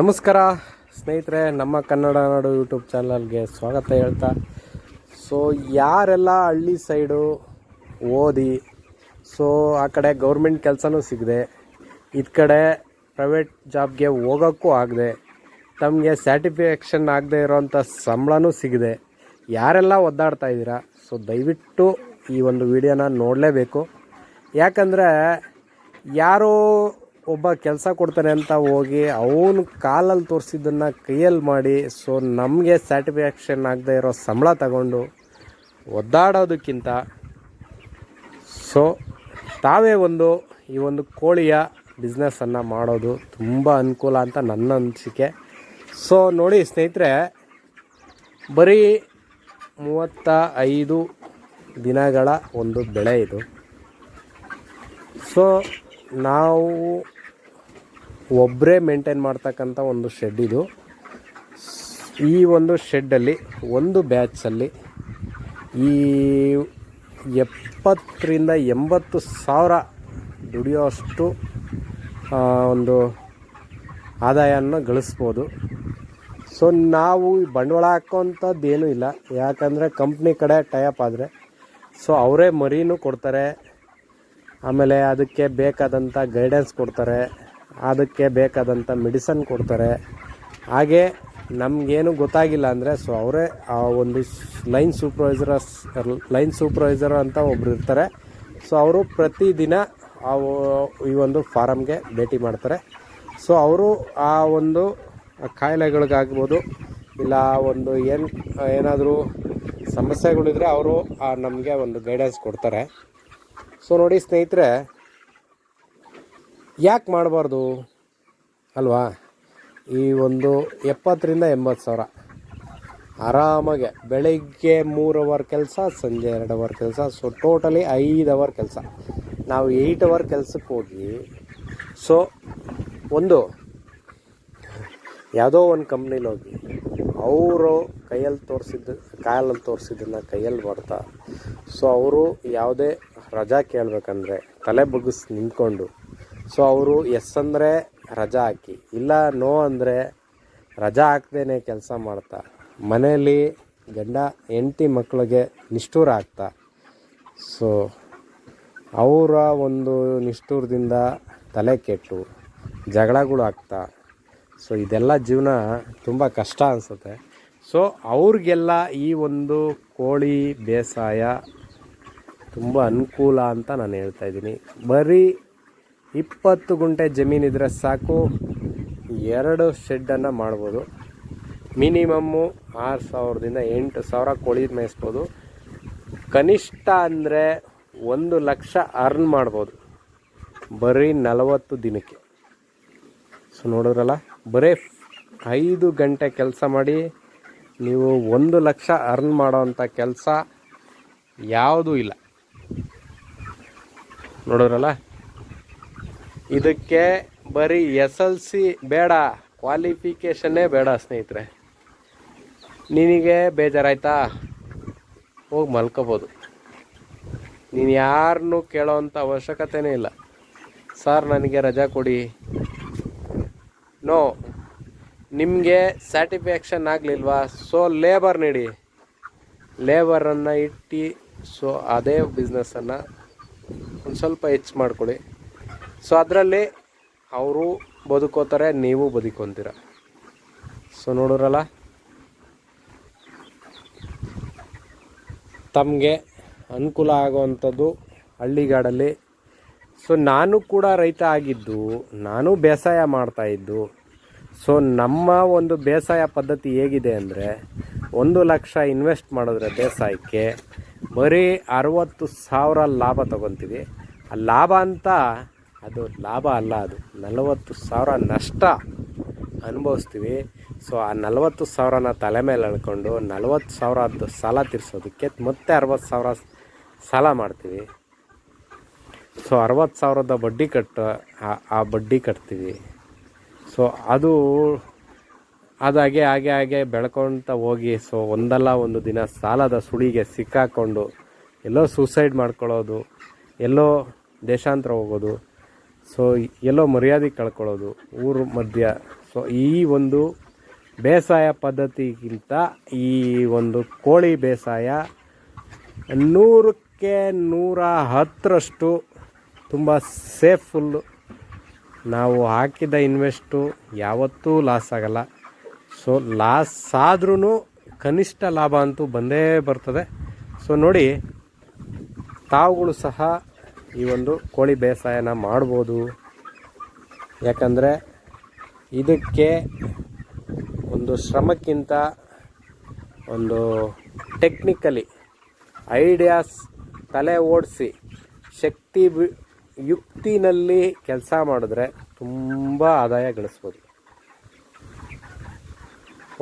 ನಮಸ್ಕಾರ ಸ್ನೇಹಿತರೆ, ನಮ್ಮ ಕನ್ನಡ ನಾಡು ಯೂಟ್ಯೂಬ್ ಚಾನಲ್ಗೆ ಸ್ವಾಗತ ಹೇಳ್ತಾ. ಸೊ ಯಾರೆಲ್ಲ ಹಳ್ಳಿ ಸೈಡು ಓದಿ ಸೊ ಆ ಕಡೆ ಗೌರ್ಮೆಂಟ್ ಕೆಲಸನೂ ಸಿಗದೆ, ಇದು ಕಡೆ ಪ್ರೈವೇಟ್ ಜಾಬ್ಗೆ ಹೋಗೋಕ್ಕೂ ಆಗದೆ, ತಮಗೆ ಸ್ಯಾಟಿಸ್ಫ್ಯಾಕ್ಷನ್ ಆಗದೆ ಇರೋವಂಥ ಸಂಬಳನೂ ಸಿಗದೆ. ಯಾರೆಲ್ಲ ಒದ್ದಾಡ್ತಾ ಇದ್ದೀರಾ? ಸೊ ದಯವಿಟ್ಟು ಈ ಒಂದು ವಿಡಿಯೋನ ನೋಡಲೇಬೇಕು. ಯಾಕಂದರೆ, ಯಾರೋ ಒಬ್ಬ ಕೆಲಸ ಕೊಡ್ತಾನೆ ಅಂತ ಹೋಗಿ ಅವನು ಕಾಲಲ್ಲಿ ತೋರಿಸಿದ್ದನ್ನು ಕೈಯಲ್ಲಿ ಮಾಡಿ ಸೊ ನಮಗೆ ಸ್ಯಾಟಿಸ್ಫ್ಯಾಕ್ಷನ್ ಆಗದೆ ಇರೋ ಸಂಬಳ ತಗೊಂಡು ಒದ್ದಾಡೋದಕ್ಕಿಂತ ಸೊ ತಾವೇ ಒಂದು ಈ ಒಂದು ಕೋಳಿಯ ಬಿಸ್ನೆಸ್ಸನ್ನು ಮಾಡೋದು ತುಂಬ ಅನುಕೂಲ ಅಂತ ನನ್ನ ಅನಿಸಿಕೆ. ಸೊ ನೋಡಿ ಸ್ನೇಹಿತರೆ, ಬರೀ ಮೂವತ್ತ ಐದು ದಿನಗಳ ಒಂದು ಬೆಳೆ ಇದು. ಸೊ ನಾವು ಒಬ್ಬರೇ ಮೇಂಟೈನ್ ಮಾಡ್ತಕ್ಕಂಥ ಒಂದು ಶೆಡ್ ಇದು. ಈ ಒಂದು ಶೆಡ್ಡಲ್ಲಿ ಒಂದು ಬ್ಯಾಚಲ್ಲಿ ಈ ಎಪ್ಪತ್ತರಿಂದ ಎಂಬತ್ತು ಸಾವಿರ ದುಡಿಯೋ ಅಷ್ಟು ಒಂದು ಆದಾಯವನ್ನು ಗಳಿಸ್ಬೋದು. ಸೊ ನಾವು ಬಂಡವಾಳ ಹಾಕೋಂಥದ್ದು ಏನೂ ಇಲ್ಲ. ಯಾಕಂದರೆ ಕಂಪ್ನಿ ಕಡೆ ಟೈಪ್ ಆದರೆ. ಸೊ ಅವರೇ ಮರಿನೂ ಕೊಡ್ತಾರೆ. ಆಮೇಲೆ ಅದಕ್ಕೆ ಬೇಕಾದಂಥ ಗೈಡೆನ್ಸ್ ಕೊಡ್ತಾರೆ. ಅದಕ್ಕೆ ಬೇಕಾದಂಥ ಮೆಡಿಸನ್ ಕೊಡ್ತಾರೆ. ಹಾಗೆ ನಮಗೇನು ಗೊತ್ತಾಗಿಲ್ಲ ಅಂದರೆ ಸೊ ಅವರೇ ಆ ಒಂದು ಲೈನ್ ಸೂಪರ್ವೈಸರ್ ಲೈನ್ ಸೂಪರ್ವೈಸರ್ ಅಂತ ಒಬ್ರು ಇರ್ತಾರೆ. ಸೊ ಅವರು ಪ್ರತಿದಿನ ಆ ಈ ಒಂದು ಫಾರಮ್ಗೆ ಭೇಟಿ ಮಾಡ್ತಾರೆ. ಸೊ ಅವರು ಆ ಒಂದು ಕಾಯಿಲೆಗಳಿಗಾಗ್ಬೋದು, ಇಲ್ಲ ಒಂದು ಏನು, ಏನಾದರೂ ಸಮಸ್ಯೆಗಳಿದ್ರೆ ಅವರು ನಮಗೆ ಒಂದು ಗೈಡೆನ್ಸ್ ಕೊಡ್ತಾರೆ. ಸೊ ನೋಡಿ ಸ್ನೇಹಿತರೆ ಯಾಕೆ ಮಾಡಬಾರ್ದು? ಅಲ್ವಾ? ಈ ಒಂದು ಎಪ್ಪತ್ತರಿಂದ ಎಂಬತ್ತು ಸಾವಿರ. ಆರಾಮಾಗೆ ಬೆಳಗ್ಗೆ ಮೂರು ಅವರ್ ಕೆಲಸ, ಸಂಜೆ ಎರಡು ಅವರ್ ಕೆಲಸ ಸೊ ಟೋಟಲಿ ಐದು ಅವರ್ ಕೆಲಸ. ನಾವು ಏಯ್ಟ್ ಅವರ್ ಕೆಲಸಕ್ಕೆ ಹೋಗಿ ಸೊ ಒಂದು, ಯಾವುದೋ ಒಂದು ಕಂಪ್ನಿಲಿ ಹೋಗಿ, ಅವರು ಕೈಯಲ್ಲಿ ತೋರಿಸಿದ್ದು, ಕಾಲಲ್ಲಿ ತೋರಿಸಿದ್ದನ್ನು ಕೈಯಲ್ಲಿ ಬರ್ತಾ ಸೊ ಅವರು ಯಾವುದೇ ರಜಾ ಕೇಳಬೇಕಂದ್ರೆ ತಲೆ ಬಗ್ಗಿಸಿ ನಿಂತ್ಕೊಂಡು ಸೊ ಅವರು ಎಸ್ ಅಂದರೆ ರಜಾ ಹಾಕಿ. ಇಲ್ಲ ನೋ ಅಂದರೆ ರಜಾ ಹಾಕ್ದೇ ಕೆಲಸ ಮಾಡ್ತಾ. ಮನೆಯಲ್ಲಿ ಗಂಡ, ಹೆಂಡತಿ ಮಕ್ಕಳಿಗೆ ನಿಷ್ಠೂರ ಆಗ್ತಾ. ಸೊ ಅವರ ಒಂದು ನಿಷ್ಠೂರದಿಂದ ತಲೆ ಕೆಟ್ಟು, ಜಗಳಗಳು ಆಗ್ತಾ. ಸೊ ಇದೆಲ್ಲ ಜೀವನ ತುಂಬ ಕಷ್ಟ ಅನಿಸುತ್ತೆ. ಸೊ ಅವ್ರಿಗೆಲ್ಲ ಈ ಒಂದು ಕೋಳಿ ಬೇಸಾಯ ತುಂಬ ಅನುಕೂಲ ಅಂತ ನಾನು ಹೇಳ್ತಾ ಇದ್ದೀನಿ. ಬರೀ ಇಪ್ಪತ್ತು ಗುಂಟೆ ಜಮೀನಿದ್ರೆ ಸಾಕು. ಎರಡು ಶೆಡ್ಡನ್ನು ಮಾಡ್ಬೋದು. ಮಿನಿಮಮ್ಮು ಆರು ಸಾವಿರದಿಂದ ಎಂಟು ಸಾವಿರ ಕೋಳಿ ಮೇಯಿಸ್ಬೋದು. ಕನಿಷ್ಠ ಅಂದರೆ ಒಂದು ಲಕ್ಷ ಅರ್ನ್ ಮಾಡ್ಬೋದು. ಬರೀ ನಲವತ್ತು ದಿನಕ್ಕೆ. ಸೊ ನೋಡಿದ್ರಲ್ಲ? ಬರೀ ಐದು ಗಂಟೆ ಕೆಲಸ ಮಾಡಿ ನೀವು ಒಂದು ಲಕ್ಷ ಅರ್ನ್ ಮಾಡೋವಂಥ ಕೆಲಸ ಯಾವುದೂ ಇಲ್ಲ. ನೋಡಿದ್ರಲ್ಲ? ಇದಕ್ಕೆ ಬರೀ ಎಸ್ ಎಲ್ ಸಿ ಬೇಡ, ಕ್ವಾಲಿಫಿಕೇಷನ್ನೇ ಬೇಡ ಸ್ನೇಹಿತರೆ. ನಿನಗೆ ಬೇಜಾರಾಯ್ತಾ? ಹೋಗಿ ಮಲ್ಕೋಬೋದು. ನೀನು ಯಾರನ್ನೂ ಕೇಳೋವಂಥ ಅವಶ್ಯಕತೆನೇ ಇಲ್ಲ. ಸರ್ ನನಗೆ ರಜಾ ಕೊಡಿ. ನೋ, ನಿಮಗೆ ಸ್ಯಾಟಿಸ್ಫ್ಯಾಕ್ಷನ್ ಆಗಲಿಲ್ವಾ? ಸೊ, ಲೇಬರ್ ನೀಡಿ. ಲೇಬರನ್ನು ಇಟ್ಟು, ಸೊ, ಅದೇ ಬಿಸ್ನೆಸ್ಸನ್ನು ಒಂದು ಸ್ವಲ್ಪ ಹೆಚ್ಚು ಮಾಡ್ಕೊಳ್ಳಿ. ಸೊ ಅದರಲ್ಲಿ ಅವರು ಬದುಕೋತಾರೆ, ನೀವು ಬದುಕೊಂತೀರ. ಸೊ ನೋಡೋರಲ್ಲ ತಮಗೆ ಅನುಕೂಲ ಆಗುವಂಥದ್ದು ಹಳ್ಳಿಗಾಡಲ್ಲಿ. ಸೊ ನಾನು ಕೂಡ ರೈತ ಆಗಿದ್ದು, ನಾನು ಬೇಸಾಯ ಮಾಡ್ತಾಯಿದ್ದು ಸೊ ನಮ್ಮ ಒಂದು ಬೇಸಾಯ ಪದ್ಧತಿ ಹೇಗಿದೆ ಅಂದರೆ, ಒಂದು ಲಕ್ಷ ಇನ್ವೆಸ್ಟ್ ಮಾಡಿದ್ರೆ ಬೇಸಾಯಕ್ಕೆ ಬರೀ ಅರವತ್ತು ಸಾವಿರ ಲಾಭ ತಗೊತೀವಿ. ಆ ಲಾಭ ಅಂತ ಅದು ಲಾಭ ಅಲ್ಲ ಅದು. ನಲವತ್ತು ಸಾವಿರ ನಷ್ಟ ಅನುಭವಿಸ್ತೀವಿ. ಸೊ ಆ ನಲವತ್ತು ಸಾವಿರನ ತಲೆ ಮೇಲೆ ಅಳ್ಕೊಂಡು ನಲವತ್ತು ಸಾವಿರದ್ದು ಸಾಲ ತೀರಿಸೋದಕ್ಕೆ ಮತ್ತೆ ಅರವತ್ತು ಸಾವಿರ ಸಾಲ ಮಾಡ್ತೀವಿ. ಸೊ ಅರವತ್ತು ಸಾವಿರದ ಬಡ್ಡಿ ಕಟ್ಟು, ಆ- ಬಡ್ಡಿ ಕಟ್ತೀವಿ. ಸೊ ಅದು ಅದಾಗೆ ಹಾಗೆ ಹಾಗೆ ಬೆಳ್ಕೊತ ಹೋಗಿ ಸೊ ಒಂದಲ್ಲ ಒಂದು ದಿನ ಸಾಲದ ಸುಳಿಗೆ ಸಿಕ್ಕಾಕೊಂಡು ಎಲ್ಲೋ ಸೂಸೈಡ್ ಮಾಡ್ಕೊಳ್ಳೋದು, ಎಲ್ಲೋ ದೇಶಾಂತರ ಹೋಗೋದು ಸೊ ಎಲ್ಲೋ ಮರ್ಯಾದೆ ಕಳ್ಕೊಳ್ಳೋದು, ಊರು ಮಧ್ಯ. ಸೊ ಈ ಒಂದು ಬೇಸಾಯ ಪದ್ಧತಿಗಿಂತ ಈ ಒಂದು ಕೋಳಿ ಬೇಸಾಯ ನೂರಕ್ಕೆ ನೂರ ಹತ್ತರಷ್ಟು ತುಂಬ ಸೇಫುಲ್ಲು ನಾವು ಹಾಕಿದ ಇನ್ವೆಸ್ಟು ಯಾವತ್ತೂ ಲಾಸ್ ಆಗಲ್ಲ. ಸೊ ಲಾಸ್ ಆದ್ರೂ ಕನಿಷ್ಠ ಲಾಭ ಅಂತೂ ಬಂದೇ ಬರ್ತದೆ. ಸೊ ನೋಡಿ, ತಾವುಗಳು ಸಹ ಈ ಒಂದು ಕೋಳಿ ಬೇಸಾಯನ ಮಾಡ್ಬೋದು. ಯಾಕಂದರೆ ಇದಕ್ಕೆ ಒಂದು ಶ್ರಮಕ್ಕಿಂತ ಒಂದು ಟೆಕ್ನಿಕಲಿ ಐಡಿಯಾಸ್ ತಲೆ ಓಡಿಸಿ ಶಕ್ತಿ ಯುಕ್ತಿನಲ್ಲಿ ಕೆಲಸ ಮಾಡಿದ್ರೆ ತುಂಬ ಆದಾಯ ಗಳಿಸ್ಬೋದು.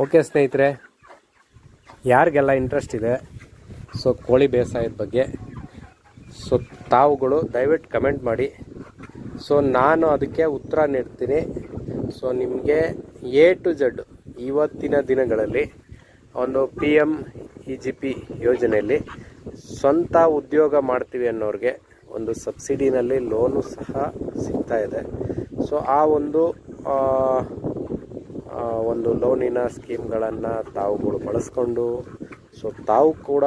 ಓಕೆ ಸ್ನೇಹಿತರೆ, ಯಾರಿಗೆಲ್ಲ ಇಂಟ್ರೆಸ್ಟ್ ಇದೆ? ಸೊ ಕೋಳಿ ಬೇಸಾಯದ ಬಗ್ಗೆ ಸೊ ತಾವುಗಳು ದಯವಿಟ್ಟು ಕಮೆಂಟ್ ಮಾಡಿ. ಸೊ ನಾನು ಅದಕ್ಕೆ ಉತ್ತರ ನೀಡ್ತೀನಿ. ಸೊ ನಿಮಗೆ ಎ ಟು ಜಡ್ ಇವತ್ತಿನ ದಿನಗಳಲ್ಲಿ ಒಂದು P M E G P ಯೋಜನೆಯಲ್ಲಿ ಸ್ವಂತ ಉದ್ಯೋಗ ಮಾಡ್ತೀವಿ ಅನ್ನೋರಿಗೆ ಒಂದು ಸಬ್ಸಿಡಿನಲ್ಲಿ ಲೋನು ಸಹ ಸಿಗ್ತಾ ಇದೆ. ಸೊ ಆ ಒಂದು ಒಂದು ಲೋನಿನ ಸ್ಕೀಮ್ಗಳನ್ನು ತಾವುಗಳು ಬಳಸ್ಕೊಂಡು ಸೊ ತಾವು ಕೂಡ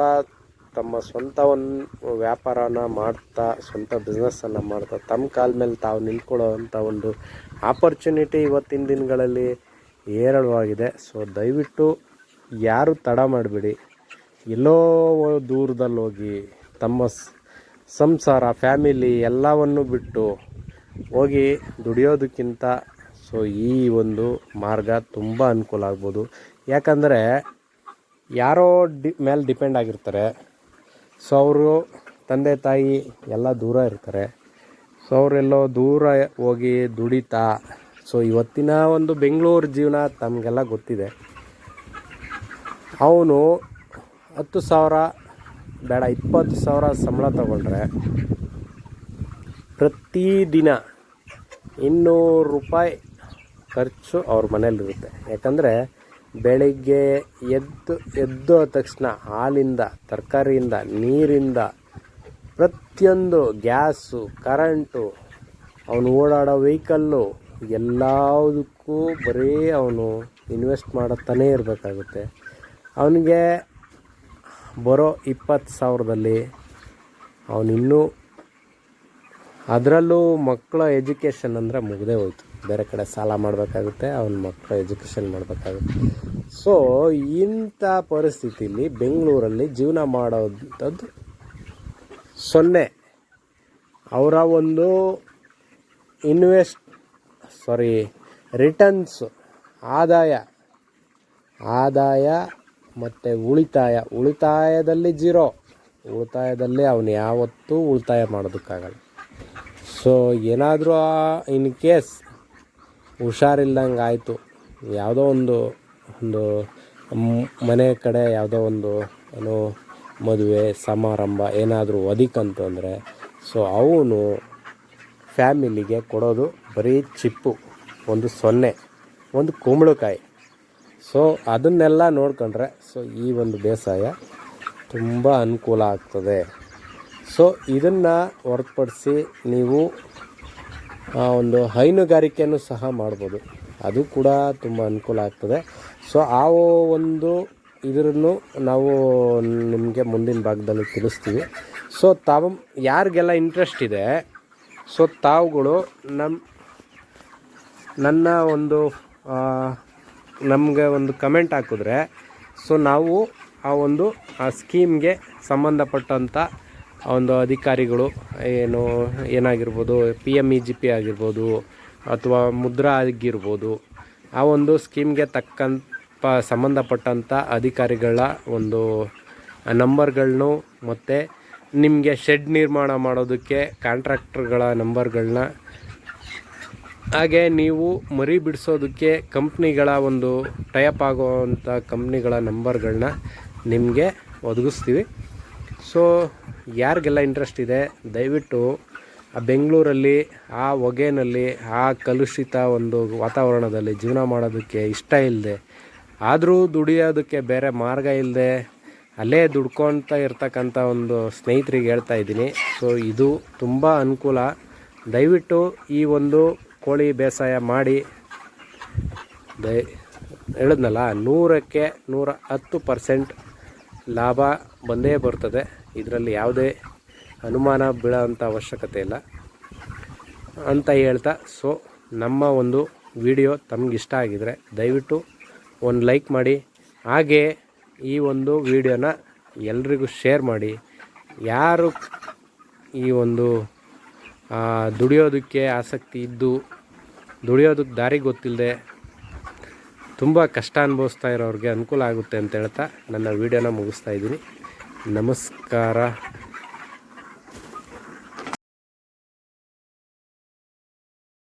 ತಮ್ಮ ಸ್ವಂತ ಒಂದು ವ್ಯಾಪಾರನ ಮಾಡ್ತಾ, ಸ್ವಂತ ಬಿಸ್ನೆಸ್ಸನ್ನು ಮಾಡ್ತಾ ತಮ್ಮ ಕಾಲ ಮೇಲೆ ತಾವು ನಿಂತ್ಕೊಳ್ಳೋವಂಥ ಒಂದು ಆಪರ್ಚುನಿಟಿ ಇವತ್ತಿನ ದಿನಗಳಲ್ಲಿ ಹೇರಳವಾಗಿದೆ. ಸೊ ದಯವಿಟ್ಟು ಯಾರು ತಡ ಮಾಡಬೇಡಿ. ಎಲ್ಲೋ ದೂರದಲ್ಲಿ ಹೋಗಿ ತಮ್ಮ ಸಂಸಾರ ಫ್ಯಾಮಿಲಿ ಎಲ್ಲವನ್ನು ಬಿಟ್ಟು ಹೋಗಿ ದುಡಿಯೋದಕ್ಕಿಂತ ಸೊ ಈ ಒಂದು ಮಾರ್ಗ ತುಂಬ ಅನುಕೂಲ ಆಗ್ಬೋದು. ಯಾಕಂದರೆ, ಯಾರೋ ಡಿ, ಮೇಲೆ ಡಿಪೆಂಡ್ ಆಗಿರ್ತಾರೆ. ಸೊ ಅವರು ತಂದೆ ತಾಯಿ ಎಲ್ಲ ದೂರ ಇರ್ತಾರೆ. ಸೊ ಅವರೆಲ್ಲೋ ದೂರ ಹೋಗಿ ದುಡಿತಾ, ಸೊ ಇವತ್ತಿನ ಒಂದು ಬೆಂಗಳೂರು ಜೀವನ ತಮಗೆಲ್ಲ ಗೊತ್ತಿದೆ. ಅವನು ಹತ್ತು ಸಾವಿರ, ಬೇಡ ಇಪ್ಪತ್ತು ಸಾವಿರ ಸಂಬಳ ತಗೊಂಡ್ರೆ ಪ್ರತಿದಿನ ಇನ್ನೂರು ರೂಪಾಯಿ ಖರ್ಚು ಅವ್ರ ಮನೇಲಿರುತ್ತೆ ಯಾಕಂದರೆ ಬೆಳಿಗ್ಗೆ ಎದ್ದು ಎದ್ದು ತಕ್ಷಣ ಹಾಲಿಂದ, ತರಕಾರಿಯಿಂದ, ನೀರಿಂದ ಪ್ರತಿಯೊಂದು ಗ್ಯಾಸು, ಕರೆಂಟು, ಅವನು ಓಡಾಡೋ ವೆಹಿಕಲ್ಲು ಎಲ್ಲದಕ್ಕೂ ಬರೀ ಅವನು ಇನ್ವೆಸ್ಟ್ ಮಾಡುತ್ತಾನೇ ಇರಬೇಕಾಗುತ್ತೆ. ಅವನಿಗೆ ಬರೋ ಇಪ್ಪತ್ತು ಸಾವಿರದಲ್ಲಿ ಅವನಿನ್ನೂ ಅದರಲ್ಲೂ ಮಕ್ಕಳ ಎಜುಕೇಷನ್ ಅಂದರೆ ಮುಗ್ದೇ ಹೋಯ್ತು. ಬೇರೆ ಕಡೆ ಸಾಲ ಮಾಡಬೇಕಾಗುತ್ತೆ, ಅವನ ಮಕ್ಕಳ ಎಜುಕೇಷನ್ ಮಾಡಬೇಕಾಗುತ್ತೆ. ಸೊ ಇಂಥ ಪರಿಸ್ಥಿತಿಲಿ ಬೆಂಗಳೂರಲ್ಲಿ ಜೀವನ ಮಾಡೋವಂಥದ್ದು ಸೊನ್ನೆ. ಅವರ ಒಂದು ಇನ್ವೆಸ್ಟ್ ಸಾರಿ ರಿಟರ್ನ್ಸ್ ಆದಾಯ. ಆದಾಯ ಮತ್ತು ಉಳಿತಾಯ. ಉಳಿತಾಯದಲ್ಲಿ ಜೀರೋ ಉಳಿತಾಯದಲ್ಲಿ ಅವನು ಯಾವತ್ತೂ ಉಳಿತಾಯ ಮಾಡೋದಕ್ಕಾಗಲ್ಲ. ಸೊ ಏನಾದರೂ ಇನ್ ಕೇಸ್ ಹುಷಾರಿಲ್ದಂಗೆ ಆಯಿತು ಯಾವುದೋ ಒಂದು ಒಂದು ಮನೆ ಕಡೆ ಯಾವುದೋ ಒಂದು, ಏನು, ಮದುವೆ, ಸಮಾರಂಭ ಏನಾದರೂ ಒದಿಕಂತಂದರೆ ಸೊ ಅವನು ಫ್ಯಾಮಿಲಿಗೆ ಕೊಡೋದು ಬರೀ ಚಿಪ್ಪು, ಒಂದು ಸೊನ್ನೆ, ಒಂದು ಕುಂಬಳಕಾಯಿ. ಸೊ ಅದನ್ನೆಲ್ಲ ನೋಡ್ಕೊಂಡ್ರೆ ಸೊ ಈ ಒಂದು ಬೇಸಾಯ ತುಂಬ ಅನುಕೂಲ ಆಗ್ತದೆ. ಸೊ ಇದನ್ನು ಹೊರತುಪಡಿಸಿ ನೀವು ಒಂದು ಹೈನುಗಾರಿಕೆಯನ್ನು ಸಹ ಮಾಡ್ಬೋದು. ಅದು ಕೂಡ ತುಂಬ ಅನುಕೂಲ ಆಗ್ತದೆ. ಸೊ ಆ ಒಂದು ಇದನ್ನು ನಾವು ನಿಮಗೆ ಮುಂದಿನ ಭಾಗದಲ್ಲಿ ತಿಳಿಸ್ತೀವಿ. ಸೊ ತಾವು, ಯಾರಿಗೆಲ್ಲ ಇಂಟ್ರೆಸ್ಟ್ ಇದೆ ಸೊ ತಾವುಗಳು ನಮ್ಮ ನನ್ನ ಒಂದು ನಮಗೆ ಒಂದು ಕಮೆಂಟ್ ಹಾಕಿದ್ರೆ ಸೊ ನಾವು ಆ ಒಂದು, ಆ ಸ್ಕೀಮ್ಗೆ ಸಂಬಂಧಪಟ್ಟಂಥ ಒಂದು ಅಧಿಕಾರಿಗಳು ಏನು, ಏನಾಗಿರ್ಬೋದು P M E G P ಆಗಿರ್ಬೋದು, ಅಥವಾ ಮುದ್ರಾ ಆಗಿರ್ಬೋದು, ಆ ಒಂದು ಸ್ಕೀಮ್ಗೆ ತಕ್ಕಂಥ ಸಂಬಂಧಪಟ್ಟಂಥ ಅಧಿಕಾರಿಗಳ ಒಂದು ನಂಬರ್ಗಳನ್ನು ಮತ್ತು ನಿಮಗೆ ಶೆಡ್ ನಿರ್ಮಾಣ ಮಾಡೋದಕ್ಕೆ ಕಾಂಟ್ರಾಕ್ಟರ್ಗಳ ನಂಬರ್ಗಳನ್ನ ಹಾಗೆ ನೀವು ಮರಿ ಬಿಡಿಸೋದಕ್ಕೆ ಕಂಪ್ನಿಗಳ ಒಂದು ಟೈಪ್ ಆಗುವಂಥ ಕಂಪ್ನಿಗಳ ನಂಬರ್ಗಳನ್ನ ನಿಮಗೆ ಒದಗಿಸ್ತೀವಿ. ಸೊ ಯಾರಿಗೆಲ್ಲ ಇಂಟ್ರೆಸ್ಟ್ ಇದೆ, ದಯವಿಟ್ಟು ಆ ಬೆಂಗಳೂರಲ್ಲಿ, ಆ ಹೊಗೆನಲ್ಲಿ, ಆ ಕಲುಷಿತ ಒಂದು ವಾತಾವರಣದಲ್ಲಿ ಜೀವನ ಮಾಡೋದಕ್ಕೆ ಇಷ್ಟ ಇಲ್ಲದೆ ಆದರೂ ದುಡಿಯೋದಕ್ಕೆ ಬೇರೆ ಮಾರ್ಗ ಇಲ್ಲದೆ ಅಲ್ಲೇ ದುಡ್ಕೊತ ಇರ್ತಕ್ಕಂಥ ಒಂದು ಸ್ನೇಹಿತರಿಗೆ ಹೇಳ್ತಾ ಇದ್ದೀನಿ. ಸೊ ಇದು ತುಂಬ ಅನುಕೂಲ. ದಯವಿಟ್ಟು ಈ ಒಂದು ಕೋಳಿ ಬೇಸಾಯ ಮಾಡಿ. ದಯ, ಹೇಳಿದ್ನಲ್ಲ, ನೂರಕ್ಕೆ ನೂರ ಹತ್ತು ಪರ್ಸೆಂಟ್ ಲಾಭ ಬಂದೇ ಬರ್ತದೆ. ಇದರಲ್ಲಿ ಯಾವುದೇ ಅನುಮಾನ ಬೀಳೋಂಥ ಅವಶ್ಯಕತೆ ಇಲ್ಲ. ಅಂತ ಹೇಳ್ತಾ ಸೊ ನಮ್ಮ ಒಂದು ವಿಡಿಯೋ ತಮಗಿಷ್ಟ ಆಗಿದರೆ ದಯವಿಟ್ಟು ಒಂದು ಲೈಕ್ ಮಾಡಿ. ಹಾಗೆ ಈ ಒಂದು ವಿಡಿಯೋನ ಎಲ್ರಿಗೂ ಶೇರ್ ಮಾಡಿ. ಯಾರು ಈ ಒಂದು ದುಡಿಯೋದಕ್ಕೆ ಆಸಕ್ತಿ ಇದ್ದು, ದುಡಿಯೋದಕ್ಕೆ ದಾರಿ ಗೊತ್ತಿಲ್ಲದೆ ತುಂಬ ಕಷ್ಟ ಅನುಭವಿಸ್ತಾ ಇರೋರಿಗೆ ಅನುಕೂಲ ಆಗುತ್ತೆ ಅಂತ ಹೇಳ್ತಾ ನನ್ನ ವೀಡಿಯೋನ ಮುಗಿಸ್ತಾ ಇದ್ದೀನಿ. ನಮಸ್ಕಾರ.